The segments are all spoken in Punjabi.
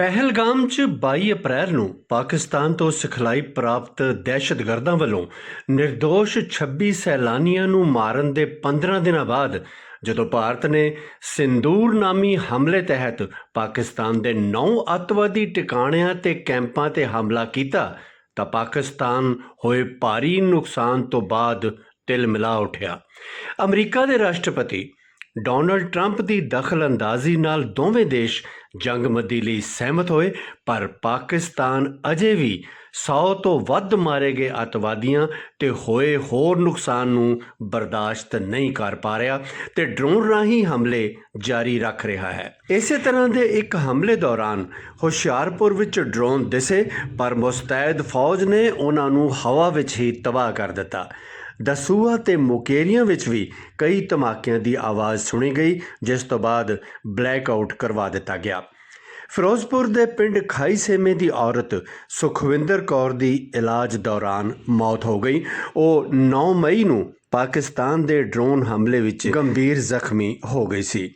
ਪਹਿਲਗਾਮ 'ਚ 22 ਅਪ੍ਰੈਲ ਨੂੰ ਪਾਕਿਸਤਾਨ ਤੋਂ ਸਿਖਲਾਈ ਪ੍ਰਾਪਤ ਦਹਿਸ਼ਤਗਰਦਾਂ ਵੱਲੋਂ નિર્ਦੋਸ਼ 26 ਸੈਲਾਨੀਆਂ ਨੂੰ ਮਾਰਨ ਦੇ 15 ਦਿਨਾਂ ਬਾਅਦ ਜਦੋਂ ਭਾਰਤ ਨੇ ਸਿੰਦੂਰ ਨਾਮੀ ਹਮਲੇ ਤਹਿਤ ਪਾਕਿਸਤਾਨ ਦੇ 9 ਅੱਤਵਾਦੀ ਟਿਕਾਣਿਆਂ ਤੇ ਕੈਂਪਾਂ ਤੇ ਹਮਲਾ ਕੀਤਾ, ਤਾਂ ਪਾਕਿਸਤਾਨ ਹੋਏ ਭਾਰੀ ਨੁਕਸਾਨ ਤੋਂ ਬਾਅਦ ਤਿਲ ਮਿਲਾ ਉੱਠਿਆ। ਅਮਰੀਕਾ ਦੇ ਰਾਸ਼ਟਰਪਤੀ ਡੋਨਲਡ ਟਰੰਪ ਦੀ ਦਖਲਅੰਦਾਜ਼ੀ ਨਾਲ ਦੋਵੇਂ ਦੇਸ਼ ਜੰਗਮਦੀ ਲਈ ਸਹਿਮਤ ਹੋਏ, ਪਰ ਪਾਕਿਸਤਾਨ ਅਜੇ ਵੀ 100 ਤੋਂ ਵੱਧ ਮਾਰੇ ਗਏ ਅਤਵਾਦੀਆਂ ਤੇ ਹੋਏ ਹੋਰ ਨੁਕਸਾਨ ਨੂੰ ਬਰਦਾਸ਼ਤ ਨਹੀਂ ਕਰ ਪਾ ਰਿਹਾ ਤੇ ਡਰੋਨ ਰਾਹੀਂ ਹਮਲੇ ਜਾਰੀ ਰੱਖ ਰਿਹਾ ਹੈ। ਇਸੇ ਤਰ੍ਹਾਂ ਦੇ ਇੱਕ ਹਮਲੇ ਦੌਰਾਨ ਹੁਸ਼ਿਆਰਪੁਰ ਵਿੱਚ ਡਰੋਨ ਦਿਸੇ, ਪਰ ਮੁਸਤੈਦ ਫੌਜ ਨੇ ਉਹਨਾਂ ਨੂੰ ਹਵਾ ਵਿੱਚ ਹੀ ਤਬਾਹ ਕਰ ਦਿੱਤਾ। ਦਸੂਆ ਤੇ ਮੁਕੇਰੀਆਂ ਵਿੱਚ ਵੀ ਕਈ ਧਮਾਕਿਆਂ ਦੀ ਆਵਾਜ਼ ਸੁਣੀ ਗਈ, ਜਿਸ ਤੋਂ ਬਾਅਦ ਬਲੈਕ ਆਊਟ ਕਰਵਾ ਦਿੱਤਾ ਗਿਆ। ਫਿਰੋਜ਼ਪੁਰ ਦੇ ਪਿੰਡ ਖਾਈ ਸੇਮੇ ਦੀ ਔਰਤ ਸੁਖਵਿੰਦਰ ਕੌਰ ਦੀ ਇਲਾਜ ਦੌਰਾਨ ਮੌਤ ਹੋ ਗਈ। ਉਹ 9 ਮਈ ਨੂੰ ਪਾਕਿਸਤਾਨ ਦੇ ਡਰੋਨ ਹਮਲੇ ਵਿੱਚ ਗੰਭੀਰ ਜ਼ਖਮੀ ਹੋ ਗਈ ਸੀ।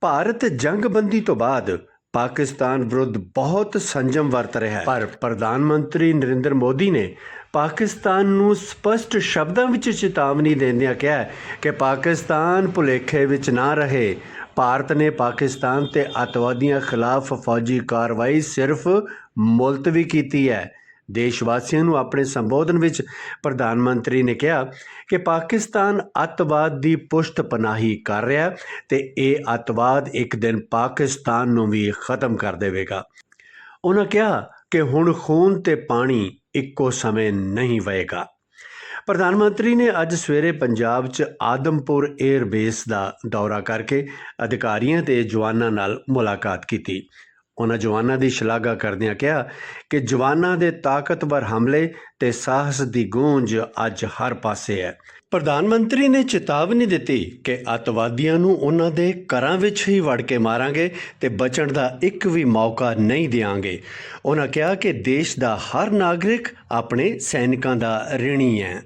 ਭਾਰਤ ਜੰਗਬੰਦੀ ਤੋਂ ਬਾਅਦ ਪਾਕਿਸਤਾਨ ਵਿਰੁੱਧ ਬਹੁਤ ਸੰਜਮ ਵਰਤ ਰਿਹਾ ਹੈ। ਪਰ ਪ੍ਰਧਾਨ ਮੰਤਰੀ ਨਰਿੰਦਰ ਮੋਦੀ ਨੇ ਪਾਕਿਸਤਾਨ ਨੂੰ ਸਪਸ਼ਟ ਸ਼ਬਦਾਂ ਵਿੱਚ ਚੇਤਾਵਨੀ ਦਿੰਦਿਆਂ ਕਿਹਾ ਕਿ ਪਾਕਿਸਤਾਨ ਭੁਲੇਖੇ ਵਿੱਚ ਨਾ ਰਹੇ। ਭਾਰਤ ਨੇ ਪਾਕਿਸਤਾਨ ਤੇ ਅਤਵਾਦੀਆਂ ਖਿਲਾਫ ਫੌਜੀ ਕਾਰਵਾਈ ਸਿਰਫ ਮੁਲਤਵੀ ਕੀਤੀ ਹੈ। ਦੇਸ਼ ਵਾਸੀਆਂ ਨੂੰ ਆਪਣੇ ਸੰਬੋਧਨ ਵਿੱਚ ਪ੍ਰਧਾਨ ਮੰਤਰੀ ਨੇ ਕਿਹਾ ਕਿ ਪਾਕਿਸਤਾਨ ਅੱਤਵਾਦ ਦੀ ਪੁਸ਼ਤ ਪਨਾਹੀ ਕਰ ਰਿਹਾ ਹੈ ਤੇ ਇਹ ਅੱਤਵਾਦ ਇੱਕ ਦਿਨ ਪਾਕਿਸਤਾਨ ਨੂੰ ਵੀ ਖਤਮ ਕਰ ਦੇਵੇਗਾ। ਉਹਨਾਂ ਕਿਹਾ ਕਿ ਹੁਣ ਖੂਨ ਤੇ ਪਾਣੀ ਇੱਕੋ ਸਮੇਂ ਨਹੀਂ ਵਹੇਗਾ। ਪ੍ਰਧਾਨ ਮੰਤਰੀ ਨੇ ਅੱਜ ਸਵੇਰੇ ਪੰਜਾਬ 'ਚ ਆਦਮਪੁਰ 에ਅਰ ਬੇਸ ਦਾ ਦੌਰਾ ਕਰਕੇ ਅਧਿਕਾਰੀਆਂ ਤੇ ਜਵਾਨਾਂ ਨਾਲ ਮੁਲਾਕਾਤ ਕੀਤੀ। ਉਹਨਾਂ ਜਵਾਨਾਂ ਦੀ ਸ਼ਲਾਘਾ ਕਰਦਿਆਂ ਕਿਹਾ ਕਿ ਜਵਾਨਾਂ ਦੇ ਤਾਕਤਵਰ ਹਮਲੇ ਤੇ ਸਾਹਸ ਦੀ ਗੂੰਜ ਅੱਜ ਹਰ ਪਾਸੇ ਹੈ। ਪ੍ਰਧਾਨ ਮੰਤਰੀ ਨੇ ਚੇਤਾਵਨੀ ਦਿੱਤੀ ਕਿ ਅਤਵਾਦੀਆਂ ਨੂੰ ਉਹਨਾਂ ਦੇ ਘਰਾਂ ਵਿੱਚ ਹੀ ਵੜ ਕੇ ਮਾਰਾਂਗੇ ਤੇ ਬਚਣ ਦਾ ਇੱਕ ਵੀ ਮੌਕਾ ਨਹੀਂ ਦੇਵਾਂਗੇ ਉਹਨਾਂ ਕਿਹਾ ਕਿ ਦੇਸ਼ ਦਾ ਹਰ ਨਾਗਰਿਕ ਆਪਣੇ ਸੈਨਿਕਾਂ ਦਾ ਰਿਣੀ ਹੈ।